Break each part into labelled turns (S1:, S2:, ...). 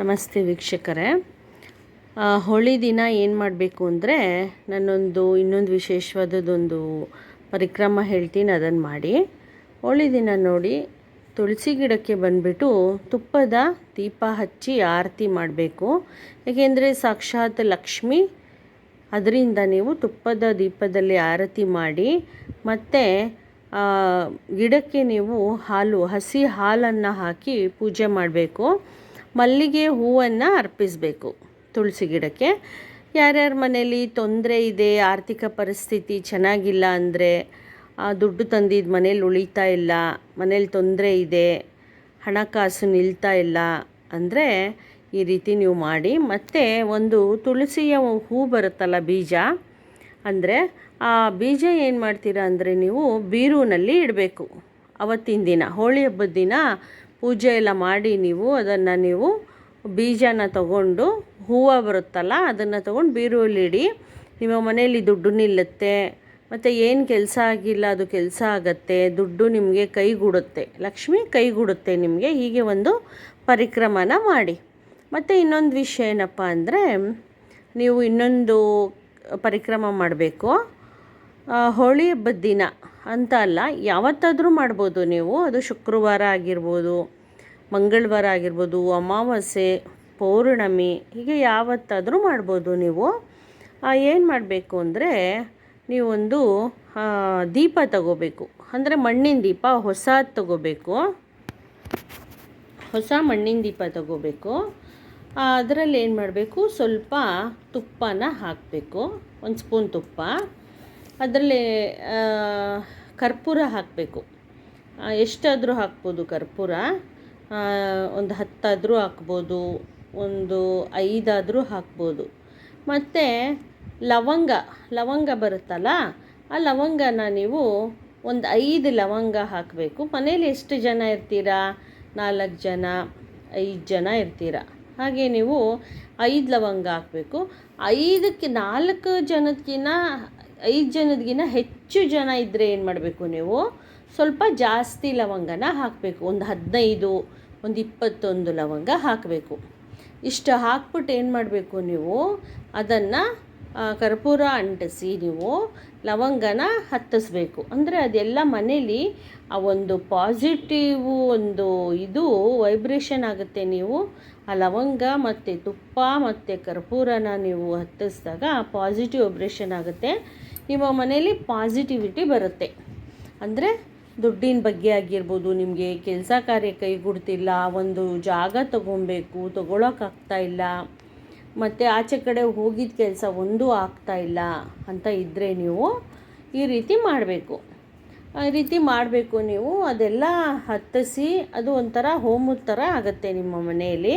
S1: ನಮಸ್ತೆ ವೀಕ್ಷಕರೇ. ಹೋಳಿ ದಿನ ಏನು ಮಾಡಬೇಕು ಅಂದರೆ ನಾನೊಂದು ಇನ್ನೊಂದು ವಿಶೇಷವಾದದ್ದೊಂದು ಪರಿಕ್ರಮ ಹೇಳ್ತೀನಿ ಅದನ್ನು ಮಾಡಿ. ಹೋಳಿ ದಿನ ನೋಡಿ ತುಳಸಿ ಗಿಡಕ್ಕೆ ಬಂದುಬಿಟ್ಟು ತುಪ್ಪದ ದೀಪ ಹಚ್ಚಿ ಆರತಿ ಮಾಡಬೇಕು. ಏಕೆಂದರೆ ಸಾಕ್ಷಾತ್ ಲಕ್ಷ್ಮಿ, ಅದರಿಂದ ನೀವು ತುಪ್ಪದ ದೀಪದಲ್ಲಿ ಆರತಿ ಮಾಡಿ, ಮತ್ತು ಗಿಡಕ್ಕೆ ನೀವು ಹಾಲು, ಹಸಿ ಹಾಲನ್ನು ಹಾಕಿ ಪೂಜೆ ಮಾಡಬೇಕು. ಮಲ್ಲಿಗೆ ಹೂವನ್ನು ಅರ್ಪಿಸಬೇಕು. ತುಳಸಿ ಗಿಡಕ್ಕೆ. ಯಾರ್ಯಾರ ಮನೇಲಿ ತೊಂದರೆ ಇದೆ, ಆರ್ಥಿಕ ಪರಿಸ್ಥಿತಿ ಚೆನ್ನಾಗಿಲ್ಲ ಅಂದರೆ ದುಡ್ಡು ತಂದಿದ್ದು ಮನೇಲಿ ಉಳಿತಾ ಇಲ್ಲ, ಮನೇಲಿ ತೊಂದರೆ ಇದೆ ಹಣಕಾಸು ನಿಲ್ತಾ ಇಲ್ಲ ಅಂದರೆ, ಈ ರೀತಿ ನೀವು ಮಾಡಿ. ಮತ್ತು ಒಂದು ತುಳಸಿಯ ಹೂ ಬರುತ್ತಲ್ಲ ಬೀಜ, ಅಂದರೆ, ಆ ಬೀಜ ಏನು ಮಾಡ್ತೀರಾ ಅಂದರೆ ನೀವು ಬೀರೂನಲ್ಲಿ ಇಡಬೇಕು. ಅವತ್ತಿನ ದಿನ, ಹೋಳಿ ಹಬ್ಬದ ದಿನ ಪೂಜೆ ಎಲ್ಲ ಮಾಡಿ ನೀವು ಅದನ್ನು ನೀವು ಬೀಜನ ತಗೊಂಡು ಹೂವು ಬರುತ್ತಲ್ಲ ಅದನ್ನು ತಗೊಂಡು ಬೀರುವಲ್ಲಿ ಇಡಿ. ನಿಮ್ಮ ಮನೆಯಲ್ಲಿ ದುಡ್ಡು ನಿಲ್ಲುತ್ತೆ, ಮತ್ತು ಏನು ಕೆಲಸ ಆಗಿಲ್ಲ ಅದು ಕೆಲಸ ಆಗತ್ತೆ, ದುಡ್ಡು ನಿಮಗೆ ಕೈಗೂಡುತ್ತೆ, ಲಕ್ಷ್ಮಿ ಕೈಗೂಡುತ್ತೆ ನಿಮಗೆ, ಹೀಗೆ ಒಂದು ಪರಿಕ್ರಮನ ಮಾಡಿ. ಮತ್ತು ಇನ್ನೊಂದು ವಿಷಯ ಏನಪ್ಪ ಅಂದರೆ, ನೀವು ಇನ್ನೊಂದು ಪರಿಕ್ರಮ ಮಾಡಬೇಕು. ಹೋಳಿ ಹಬ್ಬದ ದಿನ. ಅಂತ ಅಲ್ಲ, ಯಾವತ್ತಾದರೂ ಮಾಡ್ಬೋದು ನೀವು. ಅದು ಶುಕ್ರವಾರ ಆಗಿರ್ಬೋದು, ಮಂಗಳವಾರ ಆಗಿರ್ಬೋದು, ಅಮಾವಾಸ್ಯೆ, ಪೌರ್ಣಮಿ, ಹೀಗೆ ಯಾವತ್ತಾದರೂ ಮಾಡ್ಬೋದು ನೀವು. ಏನು ಮಾಡಬೇಕು ಅಂದರೆ, ನೀವೊಂದು ದೀಪ ತಗೋಬೇಕು. ಅಂದರೆ ಮಣ್ಣಿನ ದೀಪ ಹೊಸದು ತಗೋಬೇಕು. ಹೊಸ ಮಣ್ಣಿನ ದೀಪ ತಗೋಬೇಕು. ಅದರಲ್ಲಿ ಏನು ಮಾಡಬೇಕು? ಸ್ವಲ್ಪ ತುಪ್ಪನ ಹಾಕಬೇಕು. ಒಂದು ಸ್ಪೂನ್ ತುಪ್ಪ. ಅದರಲ್ಲಿ ಕರ್ಪೂರ ಹಾಕಬೇಕು. ಎಷ್ಟಾದರೂ ಹಾಕ್ಬೋದು ಕರ್ಪೂರ. ಒಂದು ಹತ್ತಾದರೂ ಹಾಕ್ಬೋದು, ಒಂದು ಐದಾದರೂ ಹಾಕ್ಬೋದು. ಮತ್ತು ಲವಂಗ ಲವಂಗ ಬರುತ್ತಲ್ಲ, ಆ ಲವಂಗನ ನೀವು ಒಂದು ಐದು ಲವಂಗ ಹಾಕಬೇಕು. ಮನೇಲಿ ಎಷ್ಟು ಜನ ಇರ್ತೀರಾ? ನಾಲ್ಕು ಜನ, ಐದು ಜನ ಇರ್ತೀರ? ಹಾಗೆ ನೀವು ಐದು ಲವಂಗ ಹಾಕಬೇಕು. ಐದಕ್ಕೆ ನಾಲ್ಕು ಜನದಕ್ಕಿಂತ ಐದು ಜನದಗಿನ ಹೆಚ್ಚು ಜನ ಇದ್ದರೆ ಏನು ಮಾಡಬೇಕು ನೀವು? ಸ್ವಲ್ಪ ಜಾಸ್ತಿ ಲವಂಗನ ಹಾಕಬೇಕು. ಒಂದು ಹದಿನೈದು, ಒಂದು ಇಪ್ಪತ್ತೊಂದು ಲವಂಗ ಹಾಕಬೇಕು. ಇಷ್ಟು ಹಾಕ್ಬಿಟ್ಟು ಏನು ಮಾಡಬೇಕು ನೀವು? ಅದನ್ನು ಕರ್ಪೂರ ಅಂಟಿಸಿ ನೀವು ಲವಂಗನ ಹತ್ತಿಸ್ಬೇಕು. ಅಂದರೆ ಅದೆಲ್ಲ ಮನೇಲಿ ಆ ಒಂದು ಪಾಸಿಟಿವ್ ಒಂದು ಇದು ವೈಬ್ರೇಷನ್ ಆಗುತ್ತೆ ನೀವು. ಆ ಲವಂಗ ಮತ್ತು ತುಪ್ಪ ಮತ್ತು ಕರ್ಪೂರನ ನೀವು ಹತ್ತಿಸಿದಾಗ ಪಾಸಿಟಿವ್ ವೈಬ್ರೇಷನ್ ಆಗುತ್ತೆ. ನಿಮ್ಮ ಮನೆಯಲ್ಲಿ ಪಾಸಿಟಿವಿಟಿ ಬರುತ್ತೆ. ಅಂದರೆ ದುಡ್ಡಿನ ಬಗ್ಗೆ ಆಗಿರ್ಬೋದು, ನಿಮಗೆ ಕೆಲಸ ಕಾರ್ಯ ಕೈಗೂಡ್ತಿಲ್ಲ, ಒಂದು ಜಾಗ ತಗೊಬೇಕು ತೊಗೊಳಕ್ಕಾಗ್ತಾ ಇಲ್ಲ, ಮತ್ತು ಆಚೆ ಕಡೆ ಹೋಗಿದ್ದ ಕೆಲಸ ಒಂದೂ ಆಗ್ತಾ ಇಲ್ಲ ಅಂತ ಇದ್ದರೆ ನೀವು ಈ ರೀತಿ ಮಾಡಬೇಕು. ಈ ರೀತಿ ಮಾಡಬೇಕು ನೀವು, ಅದೆಲ್ಲ ಹತ್ತಿಸಿ, ಅದು ಒಂಥರ ಹೋಮದ ಥರ ಆಗುತ್ತೆ ನಿಮ್ಮ ಮನೆಯಲ್ಲಿ.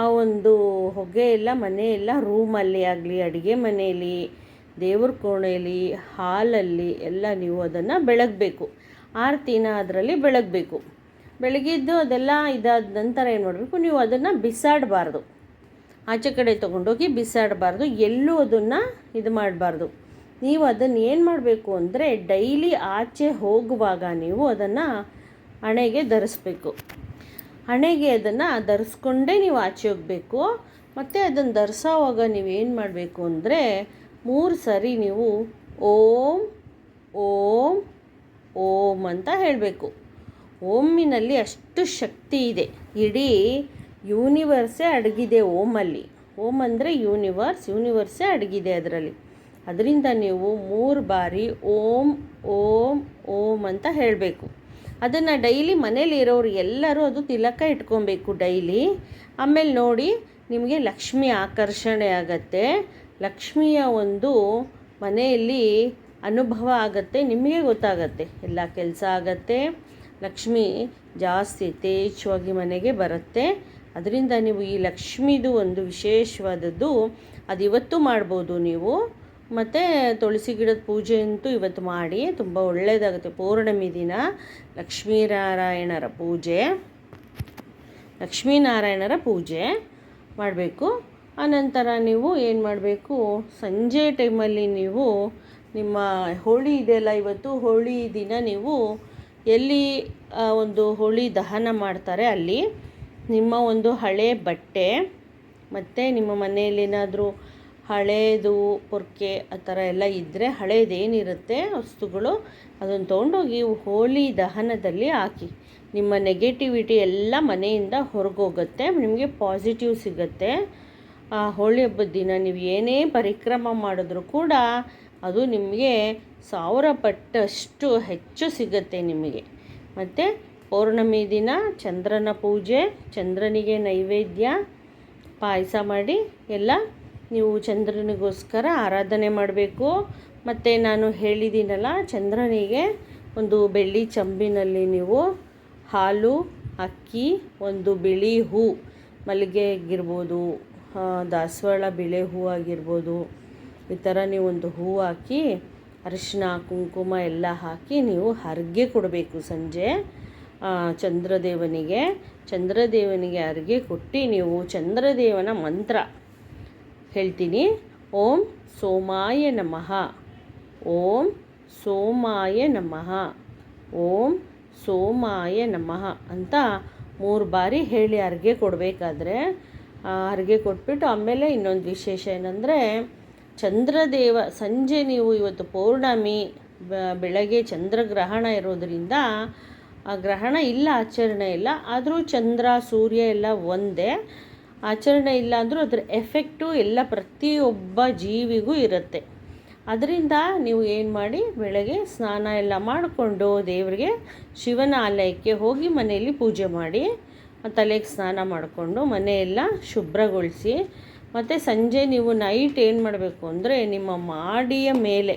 S1: ಆ ಒಂದು ಹೊಗೆ ಎಲ್ಲ ಮನೆಯೆಲ್ಲ ರೂಮಲ್ಲಿ ಆಗಲಿ, ಅಡುಗೆ ಮನೆಯಲ್ಲಿ ದೇವ್ರ ಕೋಣೆಯಲ್ಲಿ ಹಾಲಲ್ಲಿ ಎಲ್ಲ ನೀವು ಅದನ್ನು ಬೆಳಗಬೇಕು. ಆರತಿನ ಅದರಲ್ಲಿ ಬೆಳಗಬೇಕು. ಬೆಳಗಿದ್ದು ಅದೆಲ್ಲ ಇದಾದ ನಂತರ ಏನು ಮಾಡಬೇಕು? ನೀವು ಅದನ್ನು ಬಿಸಾಡಬಾರ್ದು. ಆಚೆ ಕಡೆ ತೊಗೊಂಡೋಗಿ ಬಿಸಾಡಬಾರ್ದು. ಎಲ್ಲೂ ಅದನ್ನು ಇದು ಮಾಡಬಾರ್ದು. ನೀವು ಅದನ್ನು ಏನು ಮಾಡಬೇಕು ಅಂದರೆ ಡೈಲಿ ಆಚೆ ಹೋಗುವಾಗ ನೀವು ಅದನ್ನು ಹಣೆಗೆ ಧರಿಸ್ಬೇಕು. ಹಣೆಗೆ ಅದನ್ನು ಧರಿಸ್ಕೊಂಡೇ ನೀವು ಆಚೆ ಹೋಗಬೇಕು. ಮತ್ತು ಅದನ್ನು ಧರಿಸೋವಾಗ ನೀವು ಏನು ಮಾಡಬೇಕು ಅಂದರೆ ಮೂರು ಸರಿ ನೀವು ಓಂ ಓಂ ಓಂ ಅಂತ ಹೇಳಬೇಕು. ಓಮಿನಲ್ಲಿ ಅಷ್ಟು ಶಕ್ತಿ ಇದೆ. ಇಡೀ ಯೂನಿವರ್ಸೇ ಅಡಗಿದೆ ಓಮಲ್ಲಿ. ಓಮ್ ಅಂದರೆ ಯೂನಿವರ್ಸ್, ಯೂನಿವರ್ಸೇ ಅಡಗಿದೆ ಅದರಲ್ಲಿ. ಅದರಿಂದ ನೀವು ಮೂರು ಬಾರಿ ಓಂ ಓಂ ಓಂ ಅಂತ ಹೇಳಬೇಕು. ಅದನ್ನು ಡೈಲಿ ಮನೇಲಿ ಇರೋರು ಎಲ್ಲರೂ ಅದು ತಿಲಕ ಇಟ್ಕೊಬೇಕು ಡೈಲಿ. ಆಮೇಲೆ ನೋಡಿ ನಿಮಗೆ ಲಕ್ಷ್ಮಿ ಆಕರ್ಷಣೆ ಆಗತ್ತೆ. ಲಕ್ಷ್ಮಿಯ ಒಂದು ಮನೆಯಲ್ಲಿ ಅನುಭವ ಆಗುತ್ತೆ, ನಿಮಗೆ ಗೊತ್ತಾಗತ್ತೆ. ಎಲ್ಲ ಕೆಲಸ ಆಗತ್ತೆ, ಲಕ್ಷ್ಮಿ ಜಾಸ್ತಿ ಯಥೇಚ್ಛವಾಗಿ ಮನೆಗೆ ಬರುತ್ತೆ. ಅದರಿಂದ ನೀವು ಈ ಲಕ್ಷ್ಮಿದು ಒಂದು ವಿಶೇಷವಾದದ್ದು ಅದು ಇವತ್ತು ಮಾಡ್ಬೋದು ನೀವು. ಮತ್ತು ತುಳಸಿ ಗಿಡದ ಪೂಜೆ ಅಂತೂ ಇವತ್ತು ಮಾಡಿ, ತುಂಬ ಒಳ್ಳೆಯದಾಗುತ್ತೆ ಪೌರ್ಣಮಿ ದಿನ ಲಕ್ಷ್ಮೀನಾರಾಯಣರ ಪೂಜೆ. ಲಕ್ಷ್ಮೀನಾರಾಯಣರ ಪೂಜೆ ಮಾಡಬೇಕು. ಆನಂತರ ನೀವು ಏನು ಮಾಡಬೇಕು? ಸಂಜೆ ಟೈಮಲ್ಲಿ ನೀವು ನಿಮ್ಮ ಹೋಳಿ ಇದೆಯಲ್ಲ ಇವತ್ತು ಹೋಳಿ ದಿನ ನೀವು ಎಲ್ಲಿ ಒಂದು ಹೋಳಿ ದಹನ ಮಾಡ್ತಾರೆ ಅಲ್ಲಿ? ನಿಮ್ಮ ಒಂದು ಹಳೆ ಬಟ್ಟೆ, ಮತ್ತು ನಿಮ್ಮ ಮನೆಯಲ್ಲಿ ಏನಾದರೂ ಹಳೇದು ಪೊರ್ಕೆ ಆ ಥರ ಎಲ್ಲ ಇದ್ದರೆ ಹಳೇದೇನಿರುತ್ತೆ ವಸ್ತುಗಳು, ಅದನ್ನು ತೊಗೊಂಡೋಗಿ ಹೋಳಿ ದಹನದಲ್ಲಿ ಹಾಕಿ. ನಿಮ್ಮ ನೆಗೆಟಿವಿಟಿ ಎಲ್ಲ ಮನೆಯಿಂದ ಹೊರಗೋಗುತ್ತೆ, ನಿಮಗೆ ಪಾಸಿಟಿವ್ ಸಿಗುತ್ತೆ. ಆ ಹೋಳಿ ಹಬ್ಬದ ದಿನ ನೀವು ಏನೇ ಪರಿಕ್ರಮ ಮಾಡಿದ್ರೂ ಕೂಡ ಅದು ನಿಮಗೆ ಸಾವಿರ ಪಟ್ಟಷ್ಟು ಹೆಚ್ಚು ಸಿಗುತ್ತೆ ನಿಮಗೆ. ಮತ್ತು ಪೌರ್ಣಮಿ ದಿನ, ಚಂದ್ರನ ಪೂಜೆ, ಚಂದ್ರನಿಗೆ ನೈವೇದ್ಯ, ಪಾಯಸ ಮಾಡಿ ಎಲ್ಲ ನೀವು ಚಂದ್ರನಿಗೋಸ್ಕರ ಆರಾಧನೆ ಮಾಡಬೇಕು. ಮತ್ತು ನಾನು ಹೇಳಿದ್ದೀನಲ್ಲ, ಚಂದ್ರನಿಗೆ ಒಂದು ಬೆಳ್ಳಿ ಚಂಬಿನಲ್ಲಿ ನೀವು ಹಾಲು, ಅಕ್ಕಿ, ಒಂದು ಬಿಳಿ ಹೂ ಮಲ್ಲಿಗೆ ಆಗಿರ್ಬೋದು. ದಾಸವಾಳ ಬಿಳೆ ಹೂ ಆಗಿರ್ಬೋದು. ಈ ಥರ ಒಂದು ಹೂ ಹಾಕಿ ಅರಿಶಿನ ಕುಂಕುಮ ಎಲ್ಲ ಹಾಕಿ ನೀವು ಹರಿಗೆ ಕೊಡಬೇಕು ಸಂಜೆ. ಚಂದ್ರದೇವನಿಗೆ. ಚಂದ್ರದೇವನಿಗೆ ಅರ್ಗೆ ಕೊಟ್ಟು ನೀವು ಚಂದ್ರದೇವನ ಮಂತ್ರ ಹೇಳ್ತೀನಿ. ಓಂ ಸೋಮಾಯ ನಮಃ. ಓಂ ಸೋಮಾಯ ನಮಃ. ಓಂ ಸೋಮಾಯ ನಮಃ ಅಂತ ಮೂರು ಬಾರಿ ಹೇಳಿ ಅರ್ಗೆ ಕೊಡಬೇಕಾದ್ರೆ ಅರ್ಗೆ ಕೊಟ್ಬಿಟ್ಟು ಆಮೇಲೆ ಇನ್ನೊಂದು ವಿಶೇಷ ಏನಂದರೆ, ಚಂದ್ರದೇವ, ಸಂಜೆ ನೀವು ಇವತ್ತು ಪೌರ್ಣಮಿ ಬೆಳಗ್ಗೆ ಚಂದ್ರಗ್ರಹಣ ಇರೋದರಿಂದ, ಆ ಗ್ರಹಣ ಇಲ್ಲ, ಆಚರಣೆ ಇಲ್ಲ, ಆದರೂ ಚಂದ್ರ, ಸೂರ್ಯ ಎಲ್ಲ ಒಂದೇ. ಆಚರಣೆ ಇಲ್ಲ ಅಂದರೂ ಅದರ ಎಫೆಕ್ಟು ಎಲ್ಲ ಪ್ರತಿಯೊಬ್ಬ ಜೀವಿಗೂ ಇರುತ್ತೆ. ಅದರಿಂದ ನೀವು ಏನು ಮಾಡಿ, ಬೆಳಗ್ಗೆ ಸ್ನಾನ ಎಲ್ಲ ಮಾಡಿಕೊಂಡು ದೇವರಿಗೆ ಶಿವನ ಆಲಯಕ್ಕೆ ಹೋಗಿ ಮನೆಯಲ್ಲಿ ಪೂಜೆ ಮಾಡಿ ತಲೆಗೆ ಸ್ನಾನ ಮಾಡಿಕೊಂಡು ಮನೆಯೆಲ್ಲ ಶುಭ್ರಗೊಳಿಸಿ, ಮತ್ತು ಸಂಜೆ ನೀವು ನೈಟ್ ಏನು ಮಾಡಬೇಕು ಅಂದರೆ ನಿಮ್ಮ ಮಾಡಿಯ ಮೇಲೆ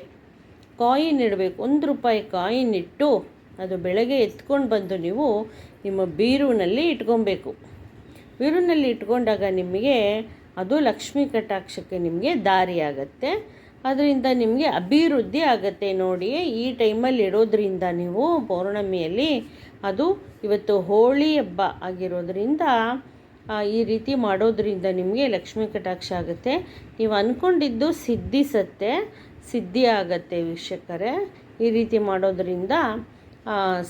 S1: ಕಾಯಿನ್ ಇಡಬೇಕು. ಒಂದು ರೂಪಾಯಿ ಕಾಯಿನ್ ಇಟ್ಟು ಅದು ಬೆಳಗ್ಗೆ ಎತ್ಕೊಂಡು ಬಂದು ನೀವು ನಿಮ್ಮ ಬೀರುವಿನಲ್ಲಿ ಇಟ್ಕೊಬೇಕು. ಬೀರುವಿನಲ್ಲಿ ಇಟ್ಕೊಂಡಾಗ ನಿಮಗೆ ಅದು ಲಕ್ಷ್ಮೀ ಕಟಾಕ್ಷಕ್ಕೆ ನಿಮಗೆ ದಾರಿ ಆಗುತ್ತೆ ಅದರಿಂದ ನಿಮಗೆ ಅಭಿವೃದ್ಧಿ ಆಗುತ್ತೆ ನೋಡಿ. ಈ ಟೈಮಲ್ಲಿ ಇಡೋದ್ರಿಂದ ನೀವು ಪೌರ್ಣಮಿಯಲ್ಲಿ ಅದು ಇವತ್ತು ಹೋಳಿ ಹಬ್ಬ ಆಗಿರೋದ್ರಿಂದ ಈ ರೀತಿ ಮಾಡೋದ್ರಿಂದ ನಿಮಗೆ ಲಕ್ಷ್ಮೀ ಕಟಾಕ್ಷ ಆಗುತ್ತೆ. ನೀವು ಅಂದ್ಕೊಂಡಿದ್ದು ಸಿದ್ಧಿಸತ್ತೆ ಸಿದ್ಧಿ ಆಗತ್ತೆ ವೀಕ್ಷಕರೇ. ಈ ರೀತಿ ಮಾಡೋದ್ರಿಂದ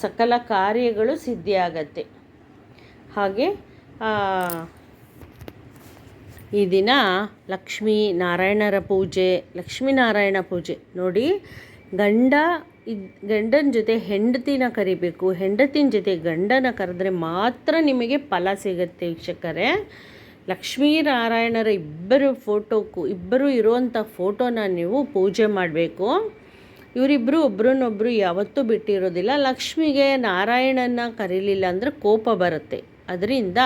S1: ಸಕಲ ಕಾರ್ಯಗಳು ಸಿದ್ಧಿಯಾಗತ್ತೆ ಹಾಗೆ ಈ ದಿನ ಲಕ್ಷ್ಮೀ ನಾರಾಯಣರ ಪೂಜೆ ಲಕ್ಷ್ಮೀನಾರಾಯಣ ಪೂಜೆ. ನೋಡಿ, ಗಂಡ ಇದ್, ಗಂಡನ ಜೊತೆ ಹೆಂಡತಿನ ಕರಿಬೇಕು. ಹೆಂಡತಿನ ಜೊತೆ ಗಂಡನ ಕರೆದ್ರೆ ಮಾತ್ರ ನಿಮಗೆ ಫಲ ಸಿಗುತ್ತೆ ವೀಕ್ಷಕರೇ. ಲಕ್ಷ್ಮೀನಾರಾಯಣರ ಇಬ್ಬರು ಫೋಟೋಕ್ಕೂ ಇಬ್ಬರು ಇರುವಂಥ ಫೋಟೋನ ನೀವು ಪೂಜೆ ಮಾಡಬೇಕು. ಇವರಿಬ್ಬರು ಒಬ್ರನ್ನೊಬ್ಬರು ಯಾವತ್ತೂ ಬಿಟ್ಟಿರೋದಿಲ್ಲ. ಲಕ್ಷ್ಮಿಗೆ ನಾರಾಯಣನ ಕರೀಲಿಲ್ಲ ಅಂದರೆ ಕೋಪ ಬರುತ್ತೆ. ಅದರಿಂದ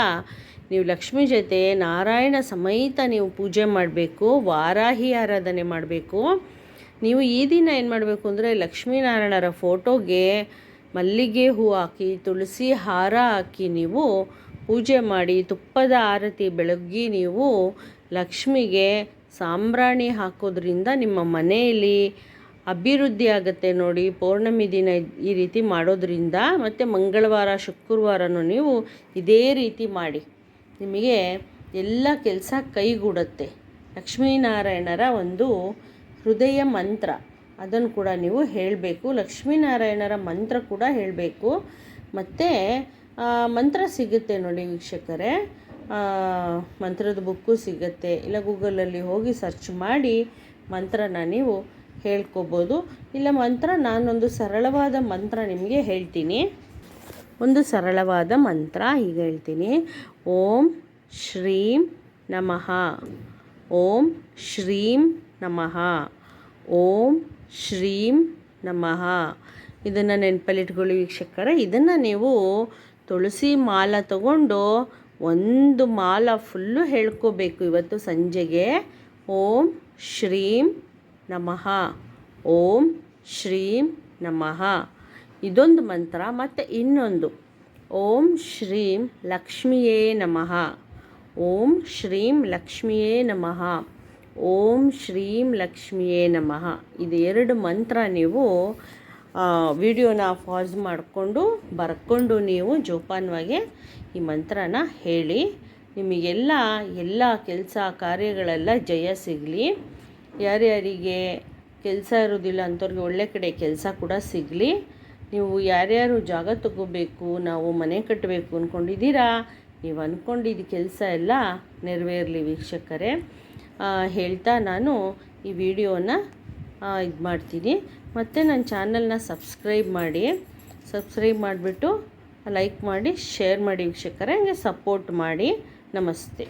S1: ನೀವು ಲಕ್ಷ್ಮಿ ಜೊತೆ ನಾರಾಯಣ ಸಮೇತ ನೀವು ಪೂಜೆ ಮಾಡಬೇಕು, ವಾರಾಹಿ ಆರಾಧನೆ ಮಾಡಬೇಕು. ನೀವು ಈ ದಿನ ಏನು ಮಾಡಬೇಕು ಅಂದರೆ ಲಕ್ಷ್ಮೀನಾರಾಯಣರ ಫೋಟೋಗೆ ಮಲ್ಲಿಗೆ ಹೂ ಹಾಕಿ, ತುಳಸಿ ಹಾರ ಹಾಕಿ ನೀವು ಪೂಜೆ ಮಾಡಿ, ತುಪ್ಪದ ಆರತಿ ಬೆಳಗ್ಗೆ ನೀವು ಲಕ್ಷ್ಮಿಗೆ ಸಾಂಬ್ರಾಣಿ ಹಾಕೋದ್ರಿಂದ ನಿಮ್ಮ ಮನೆಯಲ್ಲಿ ಅಭಿವೃದ್ಧಿ ಆಗುತ್ತೆ ನೋಡಿ. ಪೌರ್ಣಮಿ ದಿನ ಈ ರೀತಿ ಮಾಡೋದ್ರಿಂದ ಮತ್ತು ಮಂಗಳವಾರ, ಶುಕ್ರವಾರನೂ ನೀವು ಇದೇ ರೀತಿ ಮಾಡಿ. ನಿಮಗೆ ಎಲ್ಲ ಕೆಲಸ ಕೈಗೂಡುತ್ತೆ. ಲಕ್ಷ್ಮೀನಾರಾಯಣರ ಒಂದು ಹೃದಯ ಮಂತ್ರ. ಅದನ್ನು ಕೂಡ ನೀವು ಹೇಳಬೇಕು. ಲಕ್ಷ್ಮೀನಾರಾಯಣರ ಮಂತ್ರ ಕೂಡ ಹೇಳಬೇಕು. ಮತ್ತು ಮಂತ್ರ ಸಿಗುತ್ತೆ ನೋಡಿ ವೀಕ್ಷಕರೇ. ಮಂತ್ರದ ಬುಕ್ಕು ಸಿಗುತ್ತೆ. ಇಲ್ಲ ಗೂಗಲಲ್ಲಿ ಹೋಗಿ ಸರ್ಚ್ ಮಾಡಿ ಮಂತ್ರನ ನೀವು ಹೇಳ್ಕೊಬೋದು. ಇಲ್ಲ ಮಂತ್ರ ನಾನೊಂದು ಸರಳವಾದ ಮಂತ್ರ ನಿಮಗೆ ಹೇಳ್ತೀನಿ. ಒಂದು ಸರಳವಾದ ಮಂತ್ರ ಈಗ ಹೇಳ್ತೀನಿ. ಓಂ ಶ್ರೀಂ ನಮಃ. ಓಂ ಶ್ರೀಂ ನಮಃ. ಓಂ ಶ್ರೀಂ ನಮಃ. ಇದನ್ನು ನೆನಪಲ್ಲಿಟ್ಕೊಳ್ಳಿ ವೀಕ್ಷಕರ. ಇದನ್ನು ನೀವು ತುಳಸಿ ಮಾಲ ತಗೊಂಡು ಒಂದು ಮಾಲ ಫುಲ್ಲು ಹೇಳ್ಕೋಬೇಕು ಇವತ್ತು ಸಂಜೆಗೆ. ಓಂ ಶ್ರೀಂ ನಮಃ. ಓಂ ಶ್ರೀಂ ನಮಃ. ಇದೊಂದು ಮಂತ್ರ, ಮತ್ತು ಇನ್ನೊಂದು. ಓಂ ಶ್ರೀಂ ಲಕ್ಷ್ಮಿಯೇ ನಮಃ. ಓಂ ಶ್ರೀಂ ಲಕ್ಷ್ಮಿಯೇ ನಮಃ. ಓಂ ಶ್ರೀಂ ಲಕ್ಷ್ಮಿಯೇ ನಮಃ. ಇದು ಎರಡು ಮಂತ್ರ ನೀವು ವಿಡಿಯೋನ ಪಾಸ್ ಮಾಡಿಕೊಂಡು, ಬರ್ಕೊಂಡು ನೀವು ಜೋಪಾನವಾಗಿ ಈ ಮಂತ್ರನ ಹೇಳಿ. ನಿಮಗೆಲ್ಲ ಎಲ್ಲ ಕೆಲಸ ಕಾರ್ಯಗಳೆಲ್ಲ ಜಯ ಸಿಗಲಿ. ಯಾರ್ಯಾರಿಗೆ ಕೆಲಸ ಇರೋದಿಲ್ಲ ಅಂಥವ್ರಿಗೆ ಒಳ್ಳೆ ಕಡೆ ಕೆಲಸ ಕೂಡ ಸಿಗಲಿ. ನೀವು ಯಾರ್ಯಾರು ಜಾಗ ತಗೋಬೇಕು, ನಾವು ಮನೆ ಕಟ್ಟಬೇಕು ಅಂದ್ಕೊಂಡಿದ್ದೀರಾ ನೀವು ಅಂದ್ಕೊಂಡಿದ್ದ ಕೆಲಸ ಎಲ್ಲ ನೆರವೇರಲಿ ವೀಕ್ಷಕರೇ. ಹೇಳ್ತಾ ನಾನು ಈ ವಿಡಿಯೋನ ಇದು ಮಾಡ್ತೀನಿ. ಮತ್ತು ನನ್ನ ಚಾನಲ್ನ ಸಬ್ಸ್ಕ್ರೈಬ್ ಮಾಡಿ, ಸಬ್ಸ್ಕ್ರೈಬ್ ಮಾಡಿಬಿಟ್ಟು ಲೈಕ್ ಮಾಡಿ, ಶೇರ್ ಮಾಡಿ ವೀಕ್ಷಕರೇ. ಹಂಗೆ ಸಪೋರ್ಟ್ ಮಾಡಿ. ನಮಸ್ತೆ.